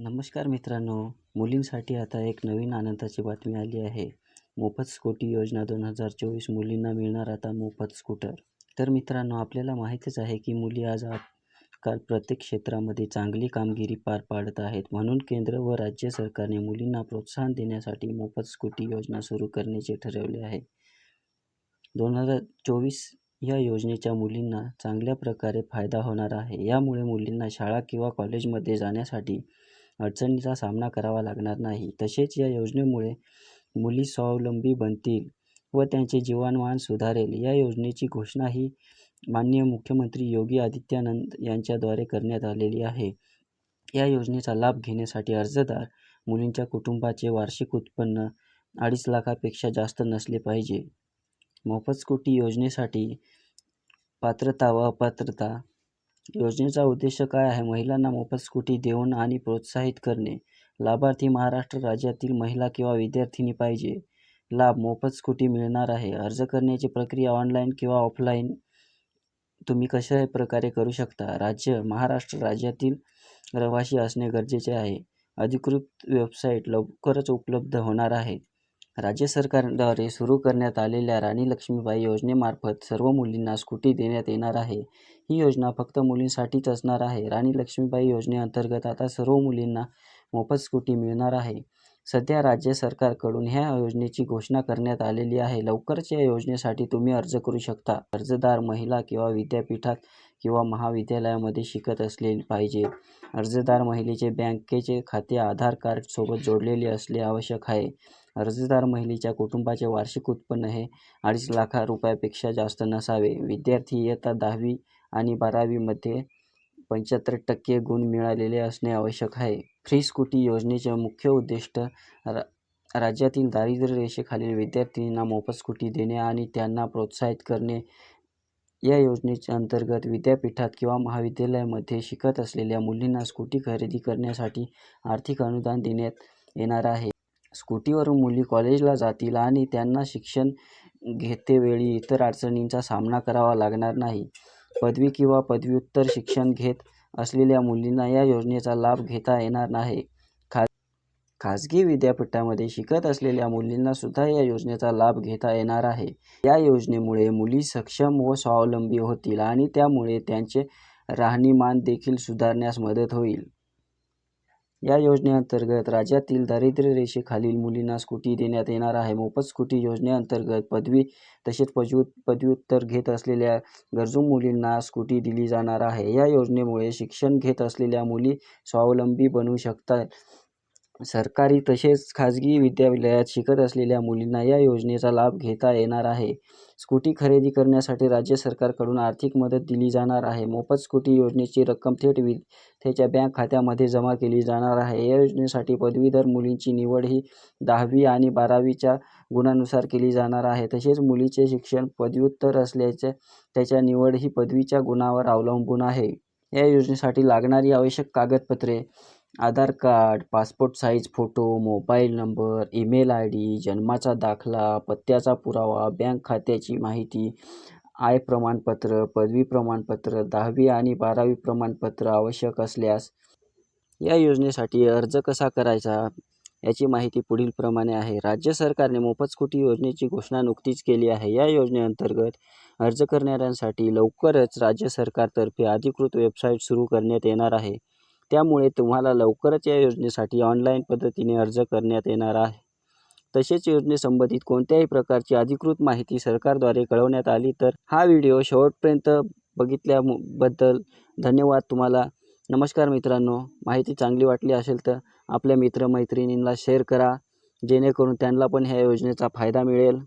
नमस्कार मित्रांनो मुलींसाठी आता एक नवीन आनंदाची बातमी आली आहे. मोफत स्कूटी योजना दोन हजार चोवीस मुलींना मिळणार आता मोफत स्कूटर. तर मित्रांनो आपल्याला माहीतच आहे की मुली आज आजकाल प्रत्येक क्षेत्रामध्ये चांगली कामगिरी पार पाडत आहेत. म्हणून केंद्र व राज्य सरकारने मुलींना प्रोत्साहन देण्यासाठी मोफत स्कूटी योजना सुरू करण्याचे ठरवले आहे. दोन हजार चोवीस या योजनेच्या मुलींना चांगल्या प्रकारे फायदा होणार आहे. यामुळे मुलींना शाळा किंवा कॉलेजमध्ये जाण्यासाठी अडचणीचा सामना करावा लागणार नाही. तसेच या योजनेमुळे मुली स्वावलंबी बनतील व त्यांचे जीवनमान सुधारेल. या योजनेची घोषणा ही माननीय मुख्यमंत्री योगी आदित्यानंद यांच्याद्वारे करण्यात आलेली आहे. या योजनेचा लाभ घेण्यासाठी अर्जदार मुलींच्या कुटुंबाचे वार्षिक उत्पन्न अडीच लाखापेक्षा जास्त नसले पाहिजे. मोफत स्कूटी योजनेसाठी पात्रता व अपात्रता योजनेचा उद्देश काय आहे? महिलांना मोफत स्कूटी देऊन आणि प्रोत्साहित करणे. लाभार्थी महाराष्ट्र राज्यातील महिला किंवा विद्यार्थिनी पाहिजे. लाभ मोफत स्कूटी मिळणार आहे. अर्ज करण्याची प्रक्रिया ऑनलाईन किंवा ऑफलाईन तुम्ही कशा प्रकारे करू शकता? राज्य महाराष्ट्र राज्यातील रहिवासी असणे गरजेचे आहे. अधिकृत वेबसाईट लवकरच उपलब्ध होणार आहे. राज्य सरकारद्वारे सुरू करण्यात आलेल्या राणी लक्ष्मीबाई योजनेमार्फत सर्व मुलींना स्कूटी देण्यात येणार आहे. ही योजना फक्त मुलींसाठीच असणार आहे. राणी लक्ष्मीबाई योजनेअंतर्गत आता सर्व मुलींना मोफत स्कूटी मिळणार आहे. सध्या राज्य सरकारकडून ह्या योजनेची घोषणा करण्यात आलेली आहे. लवकरच या योजनेसाठी तुम्ही अर्ज करू शकता. अर्जदार महिला किंवा विद्यापीठात किंवा महाविद्यालयामध्ये शिकत असलेली पाहिजे. अर्जदार महिलेचे बँकेचे खाते आधार कार्डसोबत जोडलेले असले आवश्यक आहे. अर्जदार महिलेच्या कुटुंबाचे वार्षिक उत्पन्न हे अडीच लाखा रुपयापेक्षा जास्त नसावे. विद्यार्थी इयत्ता दहावी आणि बारावीमध्ये पंच्याहत्तर टक्के गुण मिळालेले असणे आवश्यक आहे. फ्री स्कूटी योजनेचे मुख्य उद्दिष्ट रा राज्यातील दारिद्र्य रेषेखालील विद्यार्थ्यांना मोफत स्कूटी देणे आणि त्यांना प्रोत्साहित करणे. या योजनेच्या अंतर्गत विद्यापीठात किंवा महाविद्यालयामध्ये शिकत असलेल्या मुलींना स्कूटी खरेदी करण्यासाठी आर्थिक अनुदान देण्यात येणार आहे. स्कूटीवरून मुली कॉलेजला जातील आणि त्यांना शिक्षण घेतेवेळी इतर अडचणींचा सामना करावा लागणार नाही. पदवी किंवा पदव्युत्तर शिक्षण घेत असलेल्या मुलींना या योजनेचा लाभ घेता येणार नाही. खा खाजगी विद्यापीठामध्ये शिकत असलेल्या मुलींना सुद्धा या योजनेचा लाभ घेता येणार आहे. या योजनेमुळे मुली सक्षम व स्वावलंबी होतील आणि त्यामुळे त्यांचे राहणीमान देखील सुधारण्यास मदत होईल. या योजनेअंतर्गत राज्यातील दारिद्र्य रेषेखालील मुलींना स्कूटी देण्यात येणार आहे. मोफत स्कूटी योजनेअंतर्गत पदवी तसेच पदव्यु पदव्युत्तर घेत असलेल्या गरजू मुलींना स्कूटी दिली जाणार आहे. या योजनेमुळे शिक्षण घेत असलेल्या मुली स्वावलंबी बनू शकतात. सरकारी तसेच खाजगी विद्यालयात शिकत असलेल्या मुलींना या योजनेचा लाभ घेता येणार आहे. स्कूटी खरेदी करण्यासाठी राज्य सरकारकडून आर्थिक मदत दिली जाणार आहे. मोफत स्कूटी योजनेची रक्कम थेट विद्यार्थ्याच्या बँक खात्यामध्ये जमा केली जाणार आहे. या योजनेसाठी पदवीधर मुलींची निवड ही दहावी आणि बारावीच्या गुणानुसार केली जाणार आहे. तसेच मुलीचे शिक्षण पदव्युत्तर असल्याचे त्याच्या निवड ही पदवीच्या गुणावर अवलंबून आहे. या योजनेसाठी लागणारी आवश्यक कागदपत्रे Aadhaar card passport size photo mobile number email I D जन्माचा दाखला पत्त्याचा पुरावा बँक खात्याची माहिती आय प्रमाणपत्र पदवी प्रमाणपत्र दहावी आणि बारावी प्रमाणपत्र आवश्यक असल्यास या योजनेसाठी अर्ज कसा करायचा? याची माहिती पुढीलप्रमाणे आहे. राज्य सरकारने मोफत स्कूटी योजनेची घोषणा नुकतीच केली आहे. या योजनेअंतर्गत अर्ज करणाऱ्यांसाठी लवकरच राज्य सरकारतर्फे अधिकृत वेबसाईट सुरू करण्यात येणार आहे. त्यामुळे तुम्हाला लवकरच या योजनेसाठी ऑनलाईन पद्धतीने अर्ज करण्यात येणार आहे. तसेच योजनेसंबंधित कोणत्याही प्रकारची अधिकृत माहिती सरकारद्वारे कळवण्यात आली तर हा व्हिडिओ शेवटपर्यंत बघितल्याबद्दल धन्यवाद तुम्हाला. नमस्कार मित्रांनो माहिती चांगली वाटली असेल तर आपल्या मित्रमैत्रिणींना शेअर करा जेणेकरून त्यांना पण ह्या योजनेचा फायदा मिळेल.